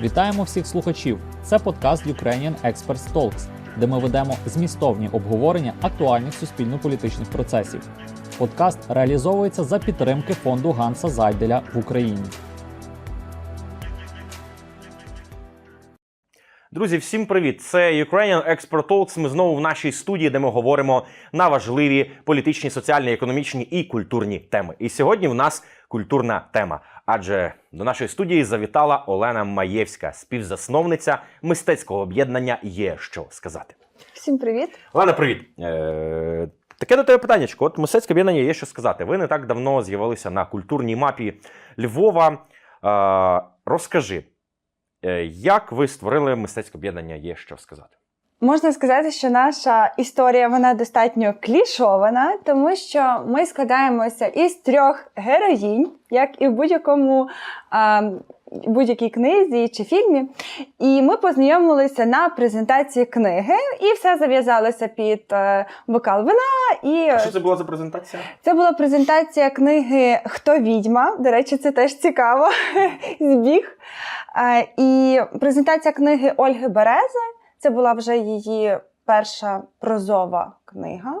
Вітаємо всіх слухачів! Це подкаст Ukrainian Experts Talks, де ми ведемо змістовні обговорення актуальних суспільно-політичних процесів. Подкаст реалізовується за підтримки фонду Ганса Зайделя в Україні. Друзі, всім привіт! Це Ukrainian Expert Talks. Ми знову в нашій студії, де ми говоримо на важливі політичні, соціальні, економічні і культурні теми. І сьогодні в нас культурна тема. Адже до нашої студії завітала Олена Маєвська, співзасновниця мистецького об'єднання Є що сказати. Всім привіт. Олена, привіт! Е, таке до тебе питання. От мистецьке об'єднання є що сказати. Ви не так давно з'явилися на культурній мапі Львова. Е, розкажи, як ви створили мистецьке об'єднання Є що сказати? Можна сказати, що наша історія вона достатньо клішована, тому що ми складаємося із трьох героїнь, як і в будь-якому а, будь-якій книзі чи фільмі. І ми познайомилися на презентації книги, і все зав'язалося під е, бокал вина. І А що це була за презентація? Це була презентація книги Хто відьма. До речі, це теж цікаво. Збіг. Е, І презентація книги Ольги Берези. Це була вже її перша прозова книга.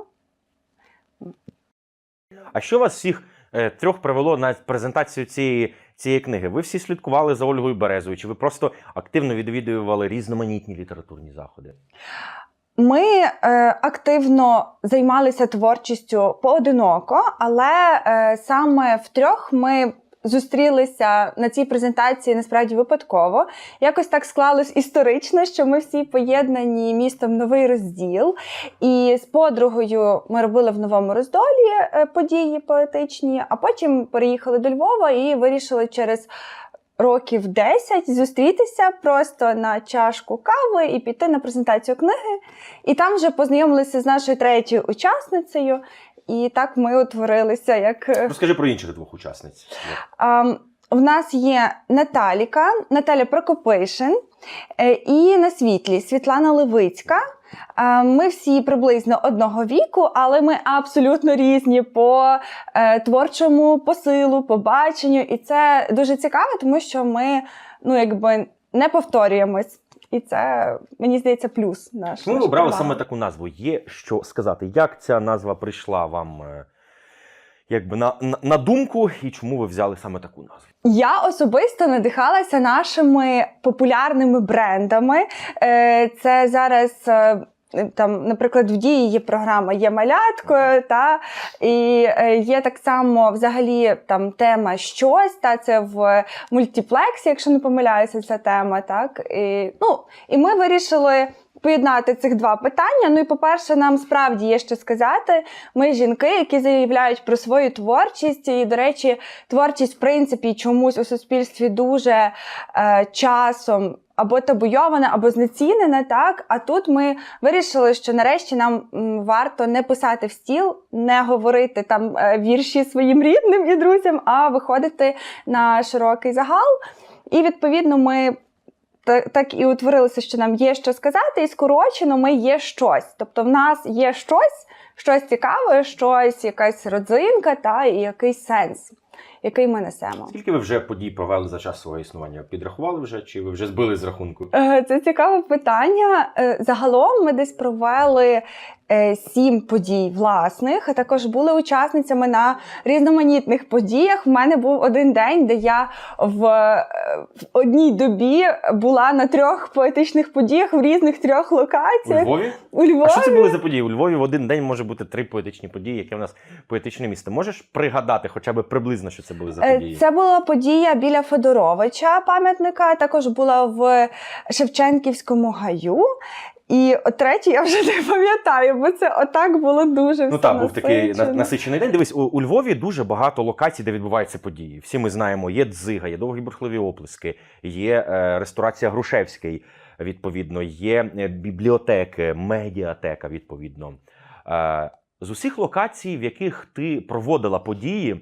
А що вас всіх е, трьох привело на презентацію цієї, цієї книги? Ви всі слідкували за Ольгою Березою? Чи ви просто активно відвідували різноманітні літературні заходи? Ми е, активно займалися творчістю поодиноко, але е, саме трьох ми зустрілися на цій презентації насправді випадково. Якось так склалось історично, що ми всі поєднані містом новий розділ. І з подругою ми робили в новому роздолі е, події поетичні, а потім переїхали до Львова і вирішили через. Років 10 зустрітися просто на чашку кави і піти на презентацію книги. І там вже познайомилися з нашою третьою учасницею. І так ми утворилися як е, Розкажи про інших двох учасниць. Ам, в нас є Наталіка, Наталя Прокопишин е, і на світлі Світлана Левицька. Ми всі приблизно одного віку, але ми абсолютно різні по е, творчому посилу, по баченню. І це дуже цікаво, тому що ми ну, якби не повторюємось. І це, мені здається, плюс наш. Чому ви обрали саме таку назву? Є що сказати? Як ця назва прийшла вам е, якби на, на, на думку, і чому ви взяли саме таку назву? Я особисто надихалася нашими популярними брендами. Е, Це зараз. Там, наприклад, в дії є програма є маляткою, та і е, є так само взагалі там тема щось. Та це в мультиплексі, якщо не помиляюся, ця тема. Так і ну і ми вирішили поєднати цих два питання. Ну і по-перше, нам справді є що сказати. Ми жінки, які заявляють про свою творчість, і, до речі, творчість, в принципі, чомусь у суспільстві дуже е, часом. Або табуйована, або знецінена, так. А тут ми вирішили, що нарешті нам варто не писати в стіл, не говорити там е, вірші своїм рідним і друзям, а виходити на широкий загал. І відповідно ми так і утворилося, що нам є що сказати, і скорочено ми є щось. Тобто, в нас є щось, щось цікаве, щось, якась родзинка та і якийсь сенс, який ми несемо. Скільки ви вже подій провели за час свого існування? Підрахували вже, чи ви вже збили з рахунку? Е, Це цікаве питання. Е, Загалом ми десь провели сім подій власних, а також були учасницями на різноманітних подіях. В мене був один день, де я в, е, в одній добі була на трьох поетичних подіях в різних трьох У локаціях. Львові? У Львові. А що це були за події? У Львові в один день може бути три поетичні події, яке в нас поетичне місто. Можеш пригадати хоча б приблизно, що це були за Е, події? Це була подія біля Федоровича пам'ятника, також була в Шевченківському гаю. І третю я вже не пам'ятаю, бо це отак було дуже Ну так, був такий насичений день. Дивись, у, у Львові дуже багато локацій, де відбуваються події. Всі ми знаємо, є дзига, є довгі бурхливі оплески, є е, ресторація Грушевський, відповідно, є е, бібліотеки, медіатека, відповідно. Е, з усіх локацій, в яких ти проводила події, е,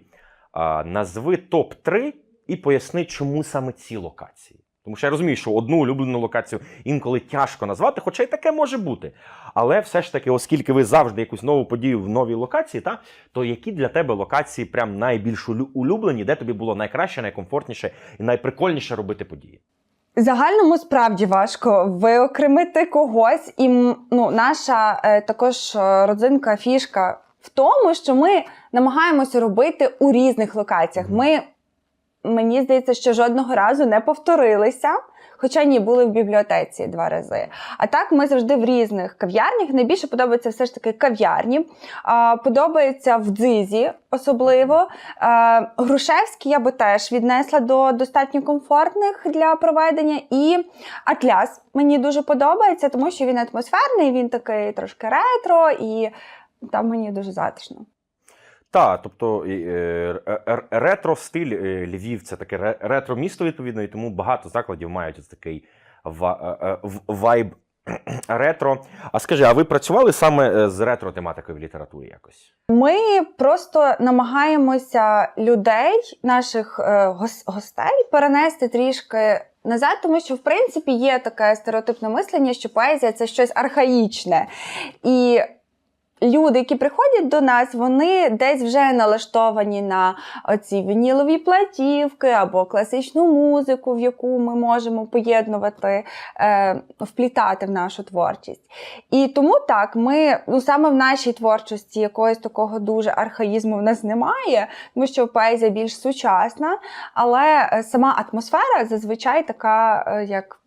назви топ-3 і поясни, чому саме ці локації. Тому що я розумію, що одну улюблену локацію інколи тяжко назвати, хоча й таке може бути. Але все ж таки, оскільки ви завжди якусь нову подію в новій локації, та, то які для тебе локації прям найбільш улюблені, де тобі було найкраще, найкомфортніше і найприкольніше робити події? Загальному справді важко виокремити когось, і ну, наша е, також е, родзинка фішка в тому, що ми намагаємося робити у різних локаціях. Ми, мені здається, що жодного разу не повторилися. Хоча ні, були в бібліотеці два рази. А так ми завжди в різних кав'ярнях. Найбільше подобається все ж таки кав'ярні. Подобається в дзизі особливо. Грушевський я би теж віднесла до достатньо комфортних для проведення. І Атляс мені дуже подобається, тому що він атмосферний, він такий трошки ретро, і там мені дуже затишно. Так, тобто і, е, р- ретро стиль е, Львів це таке ре- ретро місто, відповідно, і тому багато закладів мають ось такий е, е, вайб ретро. А скажи, а ви працювали саме е, з ретро тематикою в літературі якось? Ми просто намагаємося людей, наших е, гостей, перенести трішки назад, тому що в принципі є таке стереотипне мислення, що поезія це щось архаїчне. І люди, які приходять до нас, вони десь вже налаштовані на оці вінілові платівки або класичну музику, в яку ми можемо поєднувати, е, вплітати в нашу творчість. І тому так, ми ну саме в нашій творчості якогось такого дуже архаїзму в нас немає, тому що поезія більш сучасна, але е, сама атмосфера зазвичай така, е, як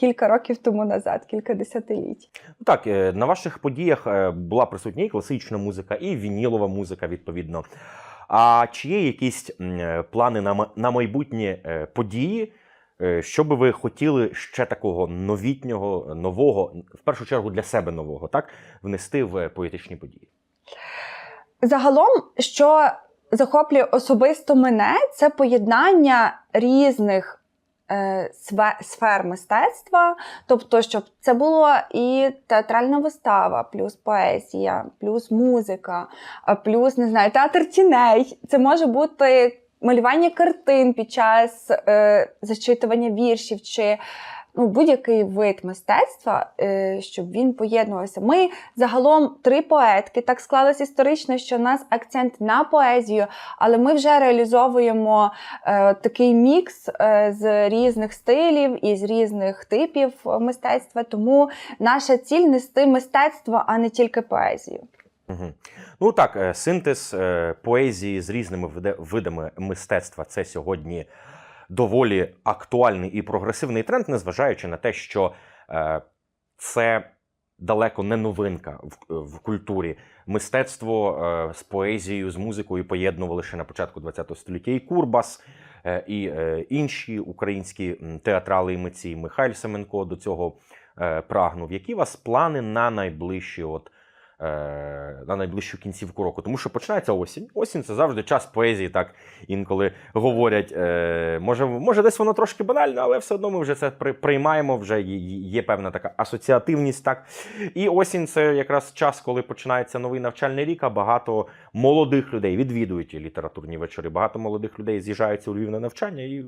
кілька років тому назад, кілька десятиліть. Так, е, на ваших подіях е, була присутня і класична музика, і вінілова музика, відповідно. А чи є якісь е, плани на, на майбутні події? Що би ви хотіли ще такого новітнього, нового, в першу чергу для себе нового, так, внести в поетичні події? Загалом, що захоплює особисто мене, це поєднання різних сфер мистецтва. Тобто, щоб це було і театральна вистава, плюс поезія, плюс музика, плюс не знаю, театр тіней. Це може бути малювання картин під час е, зачитування віршів чи. Ну, будь-який вид мистецтва, е, щоб він поєднувався. Ми загалом три поетки. Так склалось історично, що у нас акцент на поезію, але ми вже реалізовуємо е, такий мікс е, з різних стилів і з різних типів мистецтва. Тому наша ціль нести мистецтво, а не тільки поезію. Ну так, синтез поезії з різними видами мистецтва це сьогодні доволі актуальний і прогресивний тренд, незважаючи на те, що е, це далеко не новинка в, культурі. Мистецтво е, з поезією, з музикою поєднували ще на початку ХХ століття і Курбас, е, і інші українські театрали і митці. Михайль Семенко до цього прагнув. Які у вас плани на найближчі от на найближчу кінцівку року. Тому що починається осінь. Осінь це завжди час поезії, так інколи говорять. Е, може, може, десь воно трошки банально, але все одно ми вже це приймаємо. Вже є, певна така асоціативність. Так і осінь це якраз час, коли починається новий навчальний рік. А багато молодих людей відвідують літературні вечори. Багато молодих людей з'їжджаються у Львів на навчання і е,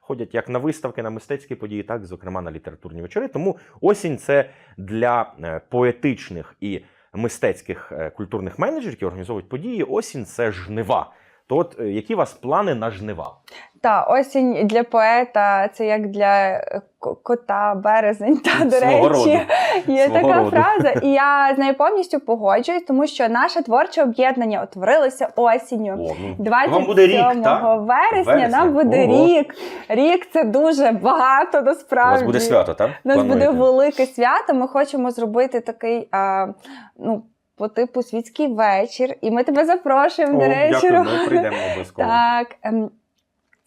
ходять як на виставки, на мистецькі події, так зокрема на літературні вечори. Тому осінь це для е, поетичних і мистецьких е, культурних менеджерів, які організовують події. Осінь це жнива. То от е, які у вас плани на жнива? Та осінь для поета це як для е, кота березень. Та до Свого речі, роду. є Свого така роду. фраза, і я з нею повністю погоджуюсь, тому що наше творче об'єднання утворилося осінню. О, ну, 27 вам буде рік, вересня, Вересня? нам буде Ого. рік. Рік це дуже багато Насправді У вас буде свято, так? У нас буде велике свято. Ми хочемо зробити такий, а, ну, по типу світський вечір. І ми тебе запрошуємо, О, до речі. дякую, ми прийдемо обов'язково. Так.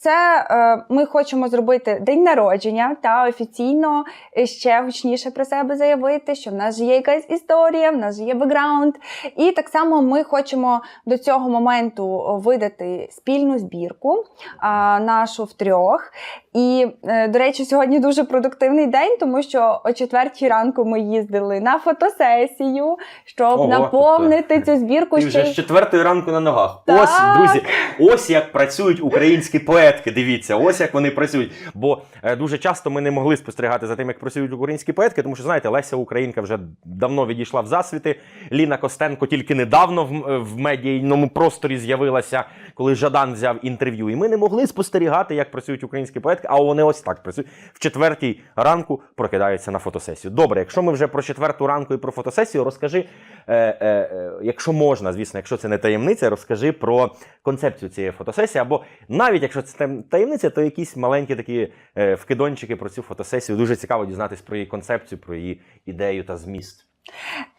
Це е, ми хочемо зробити день народження та офіційно е, ще гучніше про себе заявити, що в нас же є якась історія, в нас же є бекграунд. І так само ми хочемо до цього моменту видати спільну збірку а, нашу втрьох. І, е, до речі, сьогодні дуже продуктивний день, тому що о четвертій ранку ми їздили на фотосесію, щоб Ого, наповнити цю збірку Ти ще вже з четвертої ранку на ногах. Так. Ось, друзі, ось як працюють українські поетки. Дивіться, ось як вони працюють. Бо е, дуже часто ми не могли спостерігати за тим, як працюють українські поетки, тому що знаєте, Леся Українка вже давно відійшла в засвіти. Ліна Костенко тільки недавно в, в медійному просторі з'явилася, коли Жадан взяв інтерв'ю, і ми не могли спостерігати, як працюють українські поетки, а вони ось так працюють. В четвертій ранку прокидаються на фотосесію. Добре, якщо ми вже про четверту ранку і про фотосесію, розкажи, е, е, е, якщо можна, звісно, якщо це не таємниця, розкажи про концепцію цієї фотосесії, або навіть якщо це таємниця, то якісь маленькі такі е, вкидончики про цю фотосесію. Дуже цікаво дізнатись про її концепцію, про її ідею та зміст.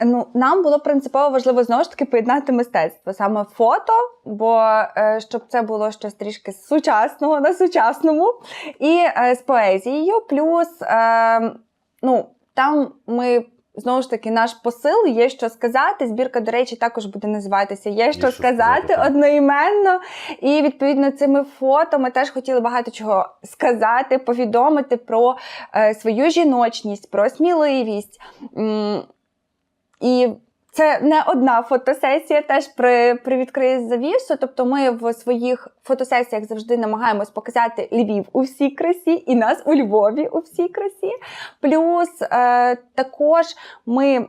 Ну, нам було принципово важливо знову ж таки поєднати мистецтво, саме фото, бо е, щоб це було щось трішки сучасного на сучасному, і е, з поезією. Плюс, е, ну, там ми. Знову ж таки, наш посил є що сказати. Збірка, до речі, також буде називатися Є що що сказати, сказати одноіменно. І відповідно цими фото ми теж хотіли багато чого сказати, повідомити про е, свою жіночність, про сміливість. М, і це не одна фотосесія, теж при, привідкриє завісу. Тобто, ми в своїх фотосесіях завжди намагаємось показати Львів у всій красі, і нас у Львові у всій красі. Плюс е, також ми.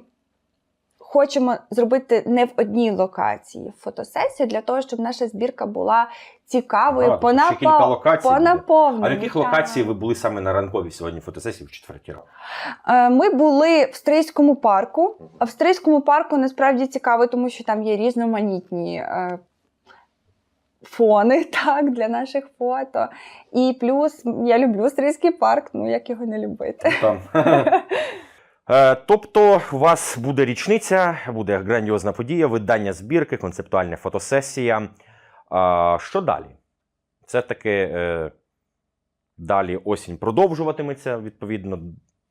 Хочемо зробити не в одній локації фотосесію для того, щоб наша збірка була цікавою, Ага, тобто кілька локацій по А в яких локацій ви були саме на ранковій сьогодні фотосесії в четвертій ранку? Е, Ми були в Стрийському парку. В Стрийському парку насправді цікаво, тому що там є різноманітні е, фони так, для наших фото. І плюс я люблю Стрийський парк, ну як його не любити. Там. Е, Тобто, у вас буде річниця, буде грандіозна подія, видання збірки, концептуальна фотосесія. Що далі? Це таки е, далі осінь продовжуватиметься, відповідно,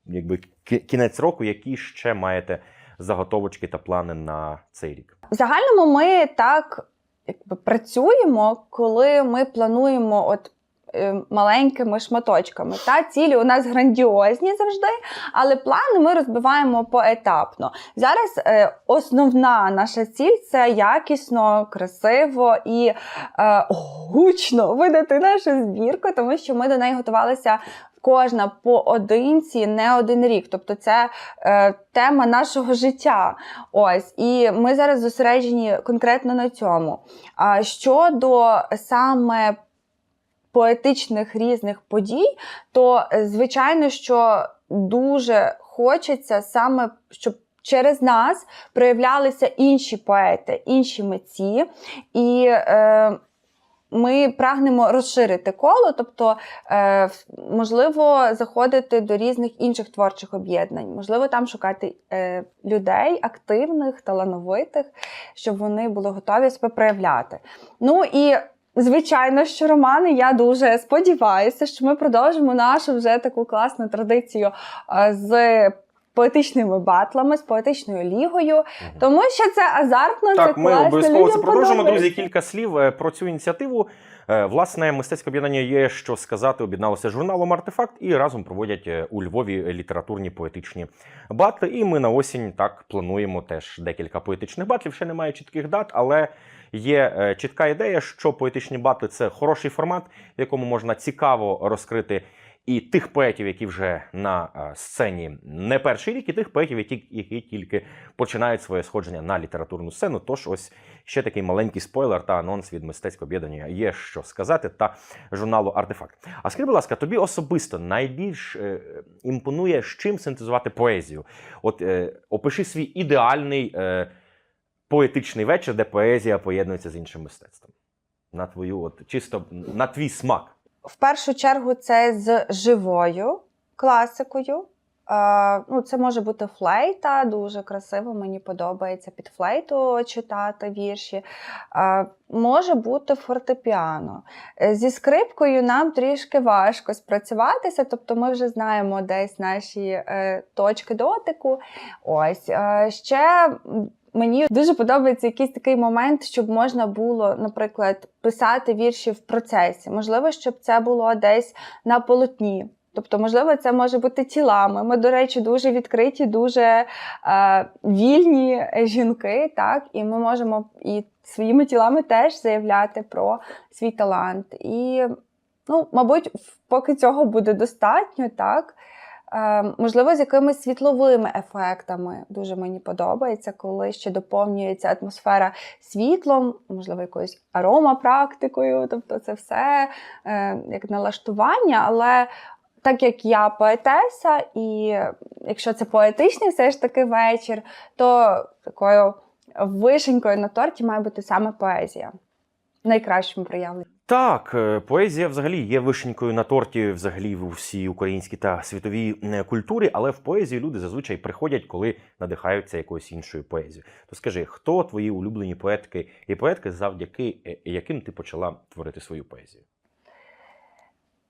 якби кінець року, які ще маєте заготовочки та плани на цей рік. В загальному ми так якби, працюємо, коли ми плануємо от. Е, Маленькими шматочками. Та цілі у нас грандіозні завжди, але плани ми розбиваємо поетапно. Зараз е, основна наша ціль це якісно, красиво і е, гучно видати нашу збірку, тому що ми до неї готувалися кожна поодинці не один рік. Тобто, це е, тема нашого життя. Ось, і ми зараз зосереджені конкретно на цьому. А щодо саме поетичних різних подій, то е, звичайно, що дуже хочеться саме, щоб через нас проявлялися інші поети, інші митці. І е, ми прагнемо розширити коло, тобто, е, можливо, заходити до різних інших творчих об'єднань, можливо, там шукати е, людей активних, талановитих, щоб вони були готові себе проявляти. Ну і Звичайно, що Романи, я дуже сподіваюся, що ми продовжимо нашу вже таку класну традицію е, з поетичними батлами, з поетичною лігою, тому що це азартно, це ми класно, обов'язково це продовжимо. Друзі, кілька слів е, про цю ініціативу. Е, Власне, мистецьке об'єднання є що сказати. Об'єдналося з журналом Артефакт і разом проводять у Львові літературні поетичні батли. І ми на осінь так плануємо теж декілька поетичних батлів. Ще немає чітких дат, але є е, чітка ідея, що поетичні батли це хороший формат, в якому можна цікаво розкрити. І тих поетів, які вже на е, сцені не перший рік, і тих поетів, які, які тільки починають своє сходження на літературну сцену. Тож ось ще такий маленький спойлер та анонс від мистецького об'єднання є що сказати та журналу Артефакт. А скажи, будь ласка, тобі особисто найбільш е, імпонує з чим синтезувати поезію? От е, опиши свій ідеальний е, поетичний вечір, де поезія поєднується з іншим мистецтвом. На твою, от чисто на твій смак. В першу чергу це з живою класикою. Е, ну, це може бути флейта, дуже красиво, мені подобається під флейту читати вірші. Е, може бути фортепіано. Е, Зі скрипкою нам трішки важко спрацюватися, тобто ми вже знаємо десь наші е, точки дотику. Ось е, ще. Мені дуже подобається якийсь такий момент, щоб можна було, наприклад, писати вірші в процесі. Можливо, щоб це було десь на полотні. Тобто, можливо, це може бути тілами. Ми, до речі, дуже відкриті, дуже е, вільні жінки, так, і ми можемо і своїми тілами теж заявляти про свій талант. І, ну, мабуть, поки цього буде достатньо, так. Е, можливо, з якимись світловими ефектами. Дуже мені подобається, коли ще доповнюється атмосфера світлом, можливо, якоюсь аромапрактикою. Тобто, це все е, як налаштування, але. Так як я поетеса, і якщо це поетичний все ж таки вечір, то такою вишенькою на торті має бути саме поезія. Найкращому проявленні. Так, е, поезія взагалі є вишенькою на торті, взагалі в всій українській та світовій е, культурі, але в поезію люди зазвичай приходять, коли надихаються якоюсь іншою поезією. То скажи, хто твої улюблені поетки і поетки, завдяки е, яким ти почала творити свою поезію?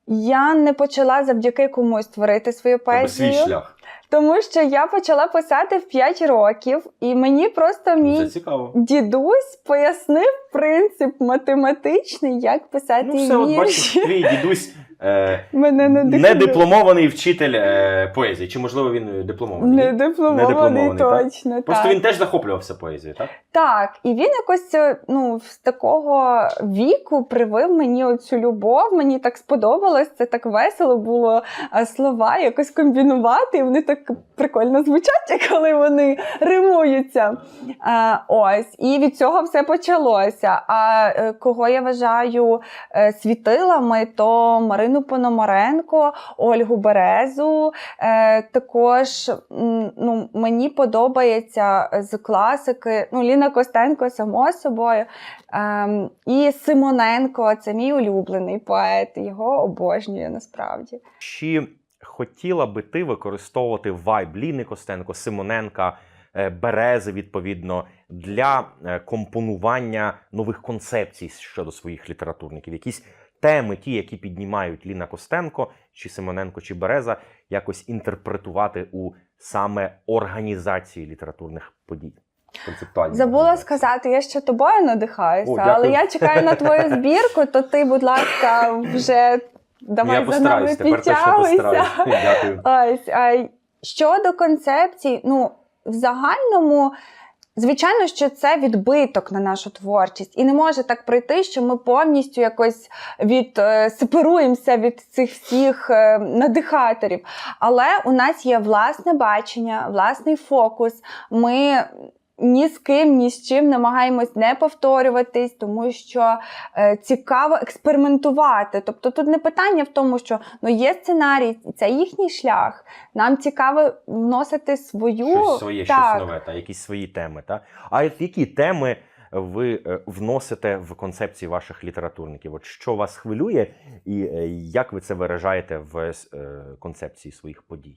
Я не почала завдяки комусь творити свою Тебе свій поезію, шлях. Тому що я почала писати в 5 років, і мені просто мій дідусь пояснив принцип математичний, як писати Ну, все, от бачиш, твій дідусь е, Мене не дипломований вчитель е, поезії. Чи можливо він дипломований? Не дипломований, дипломований, так? точно. Просто він теж захоплювався поезією, так? Так, і він якось ну, з такого віку привив мені оцю любов. Мені так сподобалось, це так весело було слова якось комбінувати, і вони так прикольно звучать, коли вони римуються. А, ось, і від цього все почалося. А е, кого я вважаю е, світилами, то Марину Пономаренко, Ольгу Березу. Е, також ну, мені подобається з класики ну, Ліна Костенко, само собою. Ем, і Симоненко це мій улюблений поет. Його обожнюю насправді. Чи хотіла би ти використовувати вайб Ліни Костенко, Симоненка, е, Берези, відповідно, для е, компонування нових концепцій щодо своїх літературників? Якісь теми, ті, які піднімають Ліна Костенко, чи Симоненко, чи Береза, якось інтерпретувати у саме організації літературних подій? Концептуальні Забула сказати, я ще тобою надихаюся, О, але я чекаю на твою збірку, то ти, будь ласка, вже давай Я за нами постараюсь, тепер точно підтягуйся. Ось, а щодо концепцій, ну, в загальному, звичайно, що це відбиток на нашу творчість. І не може так пройти, що ми повністю якось від, е, сепаруємося від цих всіх е, надихаторів. Але у нас є власне бачення, власний фокус. Ми ні з ким, ні з чим намагаємось не повторюватись, тому що е, цікаво експериментувати. Тобто тут не питання в тому, що ну є сценарій, це їхній шлях. Нам цікаво вносити свою Щось своє, так, щось нове, та якісь свої теми. Та? А які теми ви е, вносите в концепції ваших літературників? От що вас хвилює, і е, як ви це виражаєте в е, концепції своїх подій?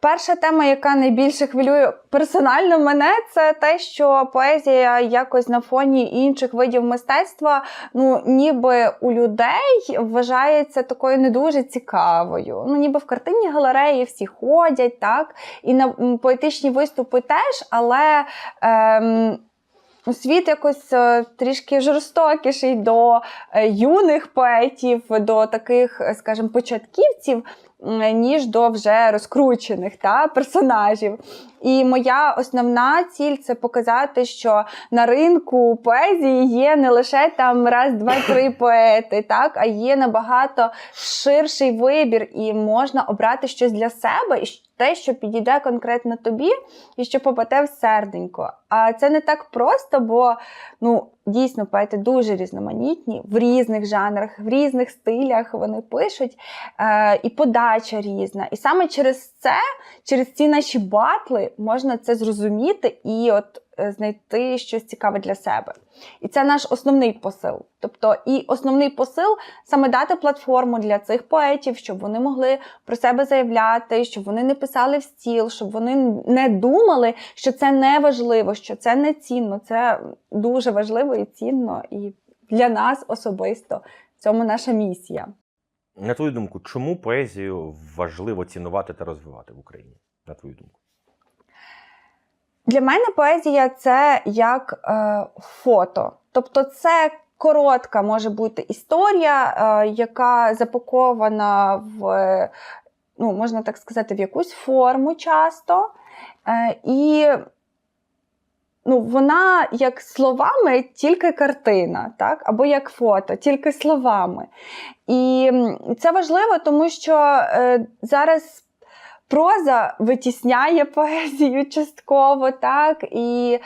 Перша тема, яка найбільше хвилює персонально мене, це те, що поезія якось на фоні інших видів мистецтва, ну ніби у людей вважається такою не дуже цікавою. Ну, ніби в картинні галереї всі ходять, так, і на поетичні виступи теж, але. Ем, Світ якось е, трішки жорстокіший до е, юних поетів, до таких, е, скажімо, початківців, ніж до вже розкручених та, персонажів. І моя основна ціль це показати, що на ринку поезії є не лише там раз, два, три поети, так, а є набагато ширший вибір, і можна обрати щось для себе, і те, що підійде конкретно тобі, і що попаде в серденько. А це не так просто, бо ну, дійсно поети дуже різноманітні в різних жанрах, в різних стилях вони пишуть, е, і подача різна. І саме через це, через ці наші батли, можна це зрозуміти і от е, знайти щось цікаве для себе. І це наш основний посил. Тобто, і основний посил саме дати платформу для цих поетів, щоб вони могли про себе заявляти, щоб вони не писали в стіл, щоб вони не думали, що це не важливо, що це не цінно. Це дуже важливо і цінно, і для нас особисто в цьому наша місія. На твою думку, чому поезію важливо цінувати та розвивати в Україні? На твою думку? Для мене поезія це як е, фото. Тобто, це коротка може бути історія, е, яка запакована в, е, ну, можна так сказати, в якусь форму часто. Е, і ну, вона як словами тільки картина, так? або як фото, тільки словами. І це важливо, тому що е, зараз проза витісняє поезію частково, так і.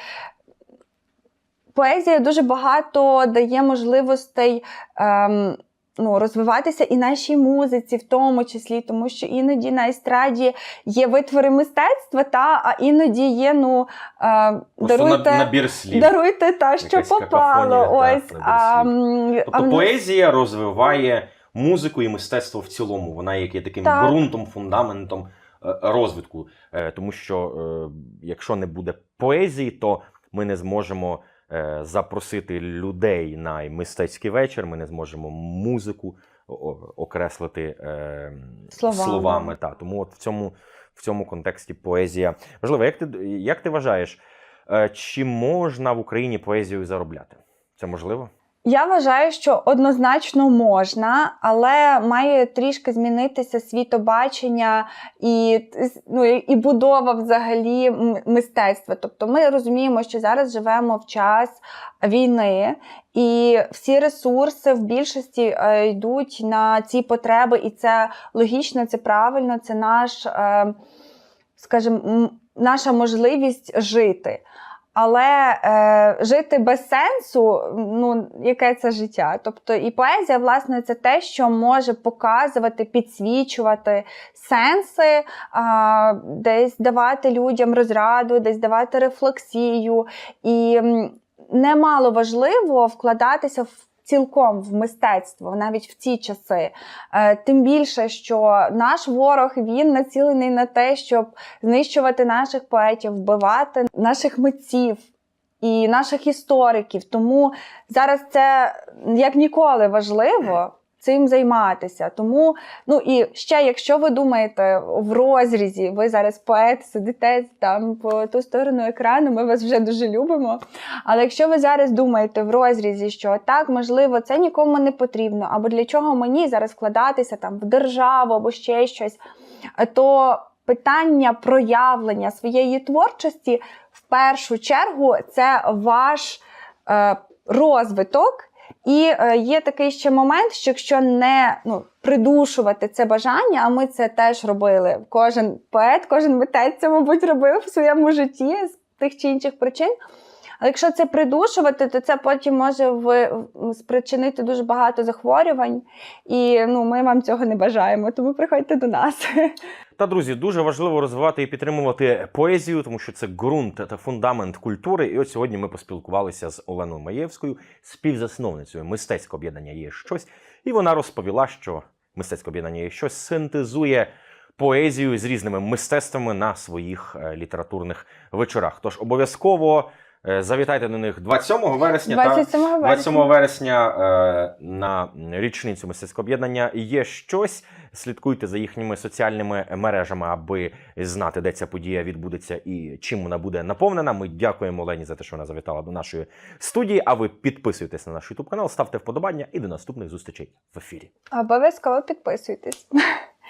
Поезія дуже багато дає можливостей ем, ну, розвиватися і нашій музиці, в тому числі, тому що іноді на естраді є витвори мистецтва, та, а іноді є ну, е, даруйте, набір слів. даруйте та, що Якась попало. Ось, набір а, слів. м, а Тобто в поезія розвиває музику і мистецтво в цілому. Вона є таким Так. ґрунтом, фундаментом розвитку. Е, Тому що е, якщо не буде поезії, то ми не зможемо е, запросити людей на мистецький вечір. Ми не зможемо музику окреслити е, Словами. словами. Та. Тому от в цьому, в цьому контексті поезія важлива. Як ти, як ти вважаєш, е, чи можна в Україні поезією заробляти? Це можливо? Я вважаю, що однозначно можна, але має трішки змінитися світобачення і, ну, і будова взагалі мистецтва. Тобто ми розуміємо, що зараз живемо в час війни, і всі ресурси в більшості е, йдуть на ці потреби, і це логічно, це правильно, це наш, е, скажімо, наша можливість жити. Але е, жити без сенсу, ну яке це життя? Тобто, і поезія, власне, це те, що може показувати, підсвічувати сенси, е, десь давати людям розраду, десь давати рефлексію. І немало важливо вкладатися в. Цілком в мистецтво, навіть в ці часи. Е, тим більше, що наш ворог він націлений на те, щоб знищувати наших поетів, вбивати наших митців і наших істориків. Тому зараз це як ніколи важливо. Цим займатися. Тому, ну і ще, якщо ви думаєте в розрізі, ви зараз поет, сидите там по ту сторону екрану, ми вас вже дуже любимо. Але якщо ви зараз думаєте в розрізі, що так, можливо, це нікому не потрібно, або для чого мені зараз вкладатися там в державу або ще щось, то питання проявлення своєї творчості в першу чергу це ваш е, розвиток. І е, є такий ще момент, що якщо не ну, придушувати це бажання, а ми це теж робили. Кожен поет, кожен митець це, мабуть, робив в своєму житті з тих чи інших причин. Але якщо це придушувати, то це потім може в, спричинити дуже багато захворювань. І ну, ми вам цього не бажаємо, тому приходьте до нас. Та друзі, дуже важливо розвивати і підтримувати поезію, тому що це ґрунт та фундамент культури. І от сьогодні ми поспілкувалися з Оленою Маєвською, співзасновницею мистецького об'єднання є щось, і вона розповіла, що мистецьке об'єднання є щось синтезує поезію з різними мистецтвами на своїх е, літературних вечорах. Тож обов'язково завітайте до них 27 вересня. та 27 вересня. 27 вересня е, на річницю мистецького об'єднання є щось. Слідкуйте за їхніми соціальними мережами, аби знати, де ця подія відбудеться і чим вона буде наповнена. Ми дякуємо Олені за те, що вона завітала до нашої студії. А ви підписуйтесь на наш YouTube канал, ставте вподобання і до наступних зустрічей в ефірі. Обов'язково підписуйтесь.